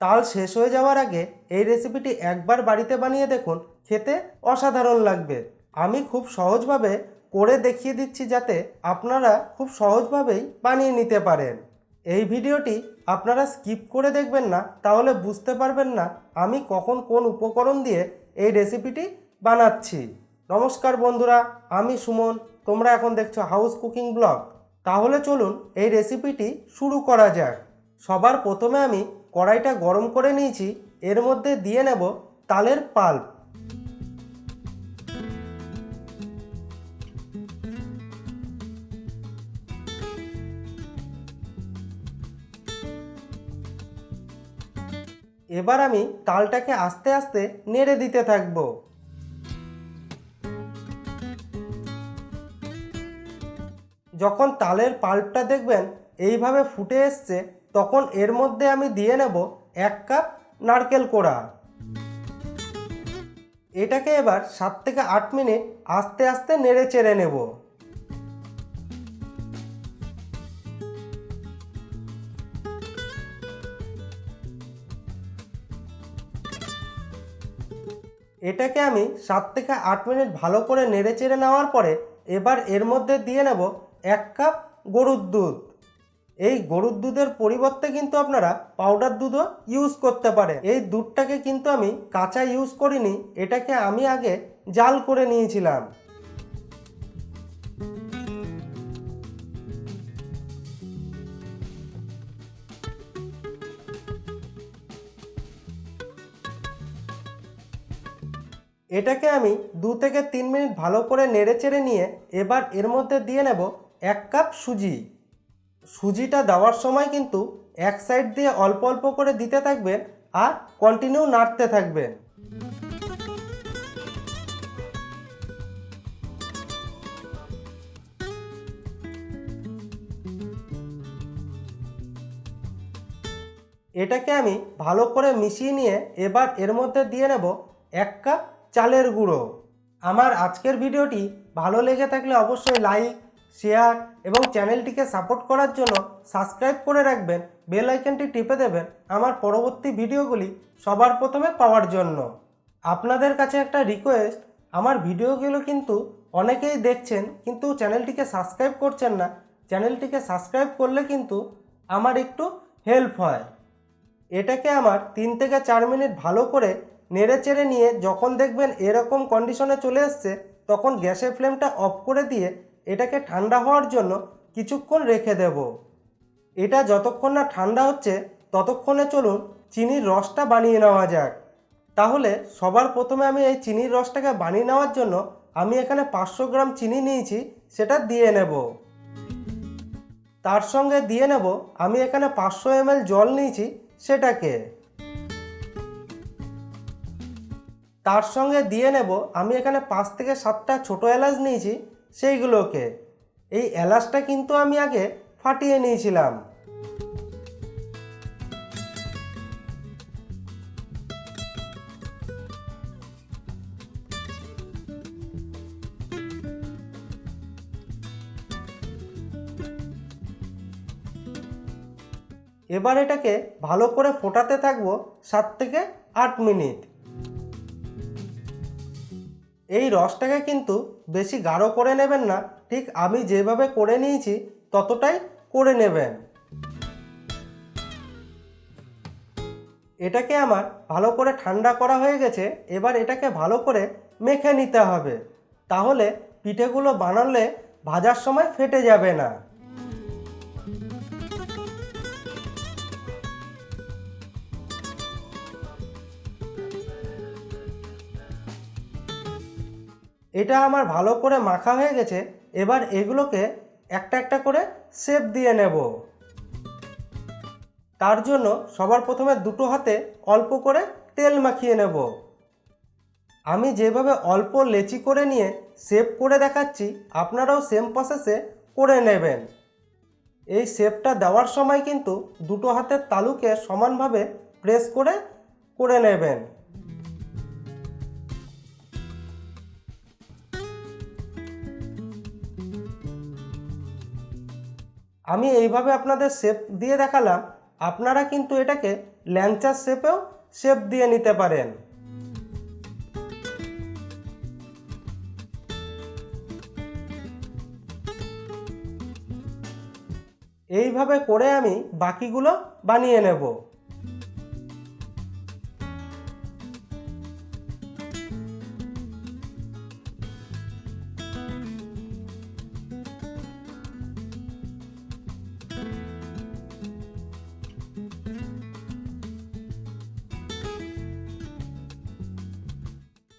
তাল শেষ হয়ে যাওয়ার আগে এই রেসিপিটি একবার বাড়িতে বানিয়ে দেখুন, খেতে অসাধারণ লাগবে। আমি খুব সহজভাবে করে দেখিয়ে দিচ্ছি যাতে আপনারা খুব সহজভাবেই বানিয়ে নিতে পারেন। এই ভিডিওটি আপনারা স্কিপ করে দেখবেন না, তাহলে বুঝতে পারবেন না আমি কখন কোন উপকরণ দিয়ে এই রেসিপিটি বানাচ্ছি। নমস্কার বন্ধুরা, আমি সুমন, তোমরা এখন দেখছ হাউস কুকিং ব্লগ। তাহলে চলুন এই রেসিপিটি শুরু করা যাক। সবার প্রথমে আমি কড়াইটা গরম করে নিয়েছি, এর মধ্যে দিয়ে নেব তালের পাল্প এবার আমি তালটাকে আস্তে আস্তে নেড়ে দিতে থাকব। যখন তালের পাল্পটা দেখবেন, এইভাবে ফুটে এসছে তখন এর মধ্যে আমি দিয়ে নেব এক কাপ নারকেল কোড়া। এটাকে এবার সাত থেকে আট মিনিট আস্তে আস্তে নেড়ে চেড়ে নেব। এটাকে আমি সাত থেকে আট মিনিট ভালো করে নেড়ে চেড়ে নেওয়ার পরে এবার এর মধ্যে দিয়ে নেব এক কাপ গরুর দুধ। এই গরুর দুধের পরিবর্তে কিন্তু আপনারা পাউডার দুধও ইউজ করতে পারেন। এই দুধটাকে কিন্তু আমি কাঁচা ইউজ করিনি, এটাকে আমি আগে জাল করে নিয়েছিলাম। এটাকে আমি দু থেকে তিন মিনিট ভালো করে নেড়ে চেড়ে নিয়ে এবার এর মধ্যে দিয়ে নেব এক কাপ সুজি। সুজিটা দেওয়ার সময় কিন্তু এক সাইড দিয়ে অল্প অল্প করে দিতে থাকবেন আর কন্টিনিউ নাড়তে থাকবেন। এটাকে আমি ভালো করে মিশিয়ে নিয়ে এবার এর মধ্যে দিয়ে নেব এক কাপ চালের গুঁড়ো। আমার আজকের ভিডিওটি ভালো লেগে থাকলে অবশ্যই লাইক শেয়ার এবং চ্যানেলটিকে সাপোর্ট করার জন্য সাবস্ক্রাইব করে রাখবেন বেল আইকনটি টিপে দেবেন আমার পরবর্তী ভিডিওগুলি সবার প্রথমে পাওয়ার জন্য। আপনাদের কাছে একটা রিকোয়েস্ট আমার ভিডিওগুলো কিন্তু অনেকেই দেখছেন কিন্তু চ্যানেলটিকে সাবস্ক্রাইব করছেন না। চ্যানেলটিকে সাবস্ক্রাইব করলে কিন্তু আমার একটু হেল্প হয়। এটাকে আমার তিন থেকে চার মিনিট ভালো করে নেড়ে চেড়ে নিয়ে যখন দেখবেন এরকম কন্ডিশনে চলে এসছে, তখন গ্যাসের ফ্লেমটা অফ করে দিয়ে এটাকে ঠান্ডা হওয়ার জন্য কিছুক্ষণ রেখে দেব। এটা যতক্ষণ না ঠান্ডা হচ্ছে, ততক্ষণে চলুন চিনির রসটা বানিয়ে নেওয়া যাক। তাহলে সবার প্রথমে আমি এই চিনির রসটাকে বানিয়ে নেওয়ার জন্য আমি এখানে পাঁচশো গ্রাম চিনি নিয়েছি, সেটা দিয়ে নেব। তার সঙ্গে দিয়ে নেব, আমি এখানে পাঁচশো এমএল জল নিয়েছি সেটাকে। তার সঙ্গে দিয়ে নেব, আমি এখানে পাঁচ থেকে সাতটা ছোটো এলাচ নিয়েছি সেইগুলোকে। এই এলাচটা কিন্তু আমি আগে ফাটিয়ে নিয়েছিলাম। এবার এটাকে ভালো করে ফোটাতে থাকব সাত থেকে আট মিনিট। এই রসটাকে কিন্তু বেশি গাঢ় করে নেবেন না। ঠিক আমি যেভাবে করে নিয়েছি, ততটাই করে নেবেন। এটাকে আমার ভালো করে ঠান্ডা করা হয়ে গেছে, এবার এটাকে ভালো করে মেখে নিতে হবে। তাহলে পিঠেগুলো বানালে ভাজার সময় ফেটে যাবে না। এটা আমার ভালো করে মাখা হয়ে গেছে, এবার এগুলোকে একটা একটা করে শেপ দিয়ে নেব। তার জন্য সবার প্রথমে দুটো হাতে অল্প করে তেল মাখিয়ে নেব। আমি যেভাবে অল্প লেচি করে নিয়ে শেপ করে দেখাচ্ছি, আপনারাও সেম প্রসেসে করে নেবেন। এই শেপটা দেওয়ার সময় কিন্তু দুটো হাতের তালুকে সমানভাবে প্রেস করে করে নেবেন। আমি এইভাবে আপনাদের শেপ দিয়ে দেখালাম, আপনারা কিন্তু এটাকে ল্যাংচার শেপেও শেপ দিয়ে নিতে পারেন। এইভাবে করে আমি বাকিগুলো বানিয়ে নেব।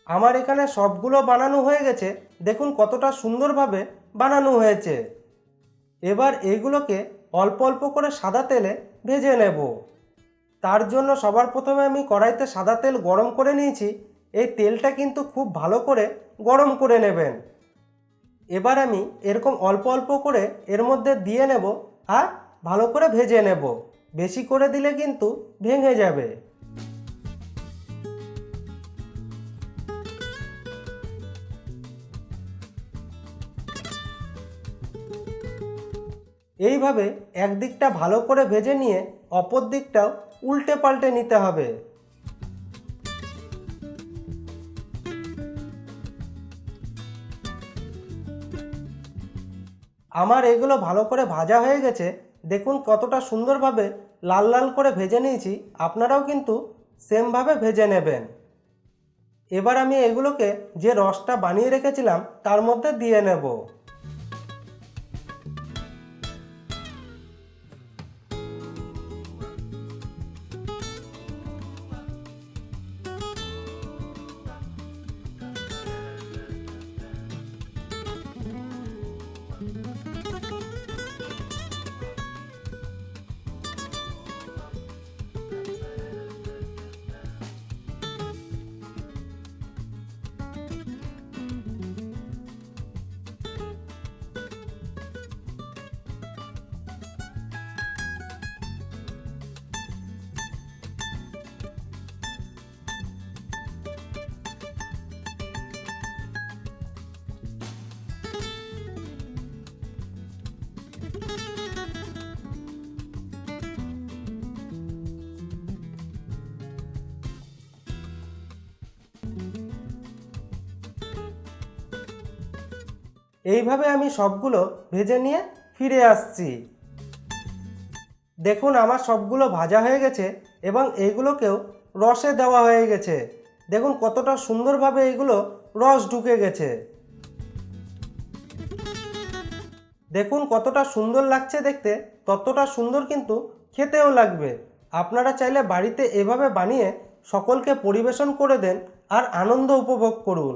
আমার এখানে সবগুলো বানানো হয়ে গেছে। দেখুন কতটা সুন্দরভাবে বানানো হয়েছে। এবার এইগুলোকে অল্প অল্প করে সাদা তেলে ভেজে নেব। তার জন্য সবার প্রথমে আমি কড়াইতে সাদা তেল গরম করে নিয়েছি। এই তেলটা কিন্তু খুব ভালো করে গরম করে নেবেন। এবার আমি এরকম অল্প অল্প করে এর মধ্যে দিয়ে নেব আর ভালো করে ভেজে নেব। বেশি করে দিলে কিন্তু ভেঙে যাবে। এইভাবে একদিকটা ভালো করে ভেজে নিয়ে অপর দিকটাও উল্টে পাল্টে নিতে হবে। আমার এগুলো ভালো করে ভাজা হয়ে গেছে। দেখুন কতটা সুন্দরভাবে লাল লাল করে ভেজে নিয়েছি। আপনারাও কিন্তু সেমভাবে ভেজে নেবেন। এবার আমি এগুলোকে যে রসটা বানিয়ে রেখেছিলাম, তার মধ্যে দিয়ে নেব। এইভাবে আমি সবগুলো ভেজে নিয়ে ফিরে আসছি। দেখুন, আমার সবগুলো ভাজা হয়ে গেছে এবং এইগুলোকেও রসে দেওয়া হয়ে গেছে। দেখুন, কতটা সুন্দরভাবে এইগুলো রস ঢুকে গেছে। দেখুন, কতটা সুন্দর লাগছে দেখতে, ততটা সুন্দর কিন্তু খেতেও লাগবে। আপনারা চাইলে বাড়িতে এভাবে বানিয়ে সকলকে পরিবেশন করে দেন আর আনন্দ উপভোগ করুন।